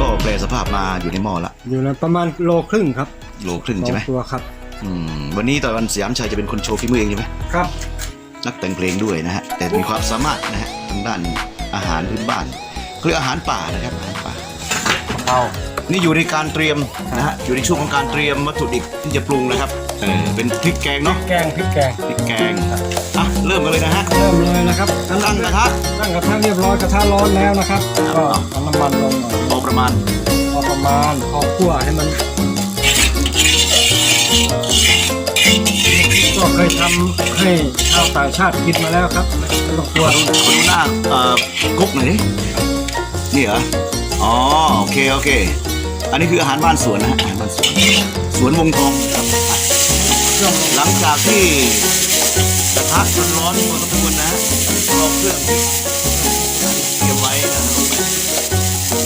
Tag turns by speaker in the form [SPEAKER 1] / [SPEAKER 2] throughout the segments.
[SPEAKER 1] ภาพมาอยู่ในหม้อละ
[SPEAKER 2] อยู่ในประมาณโลครึ่งครับ
[SPEAKER 1] โลครึ่ง
[SPEAKER 2] สอ
[SPEAKER 1] ใช่
[SPEAKER 2] ง
[SPEAKER 1] ไหม
[SPEAKER 2] ตัวครับ
[SPEAKER 1] อืมวันนี้ตอนวันสยามชัยจะเป็นคนโชว์ฝีมือเองใช่ไหม
[SPEAKER 2] ครับ
[SPEAKER 1] นักแต่งเพลงด้วยนะฮะแต่มีความสามารถนะฮะทางด้านอาหารพื้นบ้านเขาเรียกอาหารป่านะครับอาหารป่า
[SPEAKER 2] เอา
[SPEAKER 1] นี่อยู่ในการเตรียมนะฮะอยู่ในช่วงของการเตรียมวัตถุดิบที่จะปรุงนะครับเออเป็นพริกแกงเนาะ
[SPEAKER 2] แกงพริกแกง
[SPEAKER 1] พริกแกงอะเริ่มกันเลยนะฮะ
[SPEAKER 2] เริ่มเลยนะครับ
[SPEAKER 1] ตั้งกระทะ
[SPEAKER 2] ตั้งกระทะเรียบร้อยกระทะร้อนแล้วนะครับก็เอาน้ำมันลงหน่อย
[SPEAKER 1] พอประมาณ
[SPEAKER 2] พอประมาณพอคั่วให้มันก็เคยทำให้ชาวต่างชาติกินมาแล้วครับไม่ต้องกลัว
[SPEAKER 1] ขอดูหน้าเอ่อกุ๊กหน่อยดินี่เหรออ๋อโอเคโอเค อันนี้คืออาหารบ้านสวนนะฮะอาหารบ้านสวน สวนวงทองครับอะ
[SPEAKER 2] เครื่อง
[SPEAKER 1] หลังจากที่กระทะมันร้อนพอสมควรนะเราเครื่องที่เตรียมไว้นะลงไป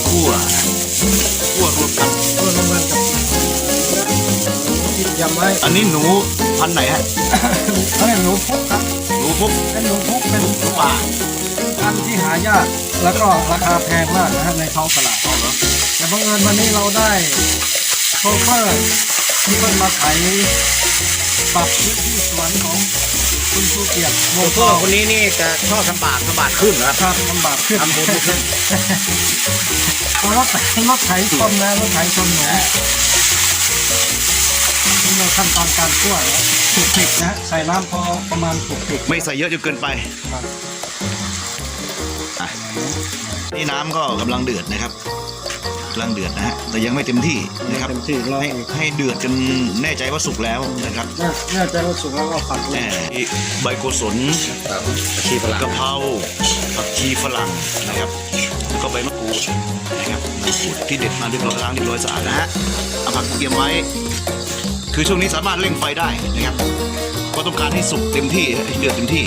[SPEAKER 1] คั่วคั่วรวมกัน
[SPEAKER 2] คั่วลงมันกับพริกยำไว้
[SPEAKER 1] อันนี้หนูพันธุ์ไหนฮะ
[SPEAKER 2] เขาเรียกหนูพุกครับ
[SPEAKER 1] หนูพุก
[SPEAKER 2] เป็นหนูพุกเป็น
[SPEAKER 1] หนูป่า
[SPEAKER 2] พันธุ์ที่หายากแล้วก็ราคาแพงมากนะฮะในท้องตลาด แต่บังเอิญวันนี้เราได้โชเฟอร์ที่คนมาไถปรับพื้นที่สวนของคุณชูเกียรติโม
[SPEAKER 3] โชเฟอร์คนนี้นี่จะชอบทำบาปทำบาปขึ้นเหรอ
[SPEAKER 2] ครับลำบากขึ้น
[SPEAKER 3] ทำบุญขึ้น
[SPEAKER 2] เอารถไถรถไถชนนะรถไถชนหนูนี่เราขั้นตอนการคั่วนะถูกผิดนะใส่น้ำพอประมาณถูกผิด
[SPEAKER 1] ไม่ใส่เยอะจนเกินไป
[SPEAKER 2] ครับ
[SPEAKER 1] อะนี่น้ำก็กำลังเดือดนะครับ กำลังเดือดนะฮะแต่ยังไม่เต็มที่นะครับ
[SPEAKER 2] เต็มที่รอ
[SPEAKER 1] ให้
[SPEAKER 2] อีก
[SPEAKER 1] ให้เดือดจนแน่ใจว่าสุกแล้วนะครับ
[SPEAKER 2] แน่แน่ใจว่าสุกแล้วก็ผัดล
[SPEAKER 1] แห
[SPEAKER 2] ง
[SPEAKER 1] มใบโกศล
[SPEAKER 3] อาชีพพลัง
[SPEAKER 1] กะเพราผักชีฝรั่งนะครับแล้วก็ใบมะกรูดนะครับมะกรูดที่เด็ดมาเรียบร้อยล้างเรียบร้อยสะอาดนะฮะเอาผักเตรียมไว้ คือช่วงนี้สามารถเร่งไฟได้นะครับเพราะต้องการให้สุกเต็มที่ให้เดือดเต็มที่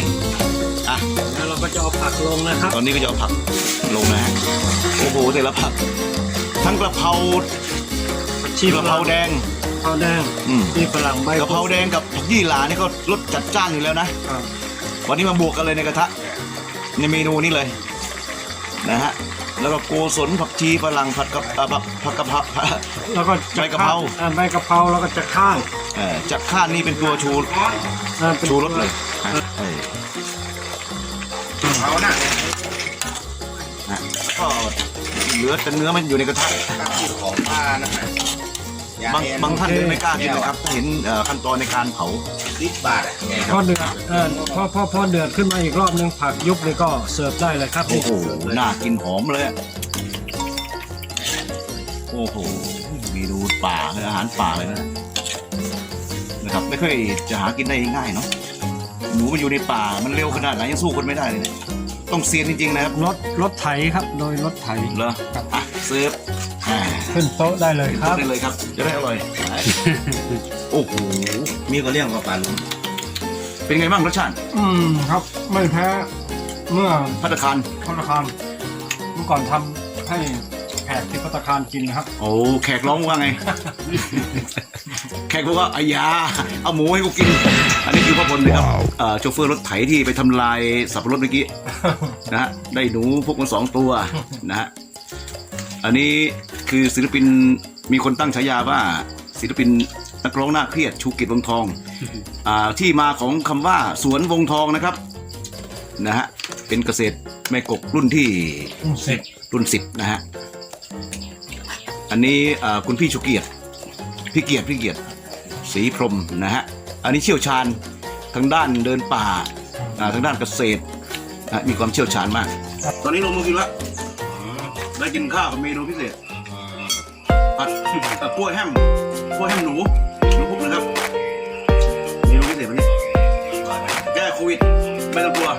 [SPEAKER 1] อะ
[SPEAKER 2] แล้วเราก็จะเอาผักลงนะครับ
[SPEAKER 1] ตอนนี้ก็จะเอาผักลงนะฮะโอ้โหแต่ละผัก ทั้งกระเพรา
[SPEAKER 2] ชี
[SPEAKER 1] กระเพราแดง
[SPEAKER 2] กะเพราแดง
[SPEAKER 1] อืม
[SPEAKER 2] ชีฝรั่งใบ
[SPEAKER 1] กระเพราแดงกับผักยี่หร่านี่ก็รสจัดจ้านอยู่แล้วนะ
[SPEAKER 2] ครับ
[SPEAKER 1] วันนี้มาบวกกันเลยในกระทะ ในเมนูนี้เลย นะฮะ แล้วก็โกศลผักชีฝรั่งผัดกับเอ่อผักผักกะเพรา
[SPEAKER 2] แล้วก็
[SPEAKER 1] ใบกะเพรา
[SPEAKER 2] อ่ใบกะเพราแล้วก็จะข้าง
[SPEAKER 1] เอ่อจากข้านนี่เป็นตัวชู
[SPEAKER 2] อ่าเป็น
[SPEAKER 1] ชูรสเลยอะเออ
[SPEAKER 3] เอาหน้า
[SPEAKER 1] นะก็ เหลือแต่เนื้อมันอยู่ในกระทะ
[SPEAKER 3] ของป้านะย
[SPEAKER 1] บาง
[SPEAKER 3] เห็น
[SPEAKER 1] บางท่านไม่กล้ากินนะครับถ้าเห็นเอ่อขั้นตอนในการเผา
[SPEAKER 3] สิบบาทอะแก
[SPEAKER 2] พอเดือดเออพอพอพอเดือดขึ้นมาอีกรอบนึงผักยุบเลยก็เสิร์ฟได้เลยครับ
[SPEAKER 1] โอ้โห
[SPEAKER 2] เสิร์ฟเลย
[SPEAKER 1] น่ากินหอมเลยอะโอ้โหเมนูป่าเลยอาหารป่าเลยนะ นะครับ ไม่ค่อยจะหากินได้ง่ายเนาะ หนูมันอยู่ในป่า มันเร็วขนาดไหนยังสู้คนไม่ได้เลยเนี่ย ต้องเซียนจริงๆนะครับ
[SPEAKER 2] รถรถไถครับ โดยรถไถ
[SPEAKER 1] เหรออะเสิร์ฟอ่า
[SPEAKER 2] ขึ้นโต๊ะได้เลยครับ
[SPEAKER 1] ได้เลยครับ จะได้อร่อย โอ้โห
[SPEAKER 3] มีก็เรียกว่าปลาลุง
[SPEAKER 1] เป็นไงบ้างรสชาติ
[SPEAKER 2] อืมครับไม่แพ้เมื่อ
[SPEAKER 1] พัตตาคาร
[SPEAKER 2] พัตตาคารเมื่อก่อนทำให้แขกที่พัตตาคารกินนะครับ
[SPEAKER 1] โอ้แขกร้องว่าไง แขกบอกว่าอายาเอาหมูให้กูกิน อันนี้คือพ่อพลนะครับเอ่อโชเฟอร์รถไถที่ไปทำลายสับปะรดเมื่อกี้นะฮะได้หนูพวกมันสองตัวนะฮะอันนี้คือศิลปินมีคนตั้งฉายาว่าศิลปินนักร้องหน้าเครียดชูกิจวงทองอ่าที่มาของคำว่าสวนวงทองนะครับนะฮะเป็นเกษตรแม่กกรุ่นที่
[SPEAKER 2] สิบ
[SPEAKER 1] รุ่นสิบนะฮะ อันนี้คุณพี่ชูเกียรติพี่เกียรติพี่เกียรติศรีพรหมนะฮะ อันนี้เชี่ยวชาญทางด้านเดินป่าทางด้านเกษตรมีความเชี่ยวชาญมาก ตอนนี้ลงมือกินละได้กินข้าวกับเมนูพิเศษผัดกล้วยแฮมกล้วยแฮมหนูหนูพุกนะครับเมนูพิเศษวันนี้แก้โควิดไม่ต้องกลัว